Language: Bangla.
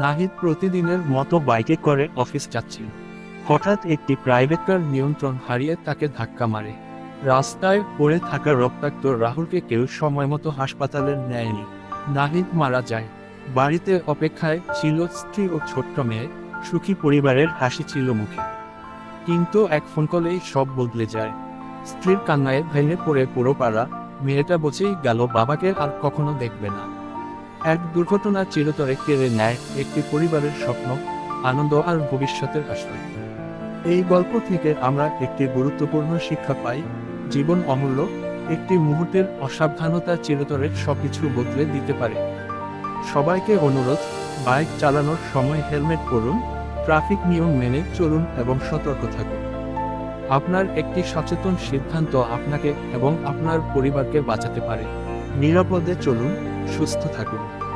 নাহিদ প্রতিদিনের মতো বাইকে করে অফিস যাচ্ছিল। হঠাৎ একটি প্রাইভেট কার নিয়ন্ত্রণ হারিয়ে তাকে ধাক্কা মারে। রাস্তায় পড়ে থাকা রক্তাক্ত রাহুলকে কেউ সময় মতো হাসপাতালে নেয়নি। নাহিদ মারা যায়। বাড়িতে অপেক্ষায় ছিল স্ত্রী ও ছোট্ট মেয়ে। সুখী পরিবারের হাসি ছিল মুখে। কিন্তু এক ফোন কলেই সব বদলে যায়। স্ত্রীর কান্নায় ভেঙে পড়ে পুরো পাড়া। মেয়েটা বসেই গেল, বাবাকে আর কখনো দেখবে না। এক দুর্ঘটনা চিরতরে কেড়ে নেয় একটি পরিবারের স্বপ্ন, আনন্দ আর ভবিষ্যতের আশ্রয়। এই গল্প থেকে আমরা একটি গুরুত্বপূর্ণ শিক্ষা পাই, জীবন অমূল্য, একটি মুহূর্তের অসাবধানতা চিরতরে সবকিছু বদলে দিতে পারে। সবাইকে অনুরোধ, বাইক চালানোর সময় হেলমেট পরুন, ট্রাফিক নিয়ম মেনে চলুন এবং সতর্ক থাকুন। আপনার একটি সচেতন সিদ্ধান্ত আপনাকে এবং আপনার পরিবারকে বাঁচাতে পারে। নিরাপদে চলুন সুস্থ থাকুন।